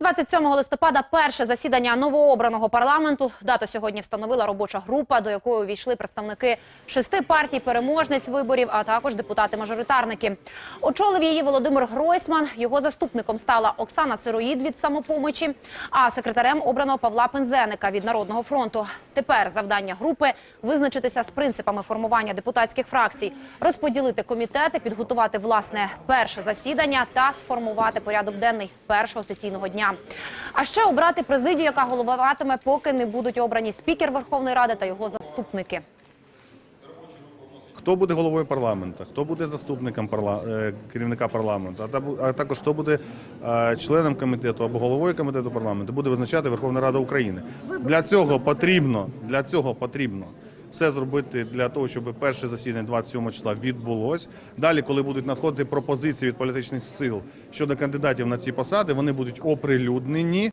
27 листопада перше засідання новообраного парламенту. Дату сьогодні встановила робоча група, до якої увійшли представники шести партій переможниць виборів, а також депутати-мажоритарники. Очолив її Володимир Гройсман. Його заступником стала Оксана Сироїд від самопомочі, а секретарем обрано Павла Пензеника від Народного фронту. Тепер завдання групи визначитися з принципами формування депутатських фракцій, розподілити комітети, підготувати власне перше засідання та сформувати порядок денний першого сесійного дня. А ще обрати президію, яка головуватиме, поки не будуть обрані спікер Верховної Ради та його заступники. Хто буде головою парламенту, хто буде заступником парла... е, керівника парламенту, а табу- а також хто буде е, членом комітету або головою комітету парламенту, буде визначати Верховна Рада України. Для цього потрібно, для цього потрібно все зробити для того, щоб перше засідання 27 числа відбулось. Далі, коли будуть надходити пропозиції від політичних сил щодо кандидатів на ці посади, вони будуть оприлюднені.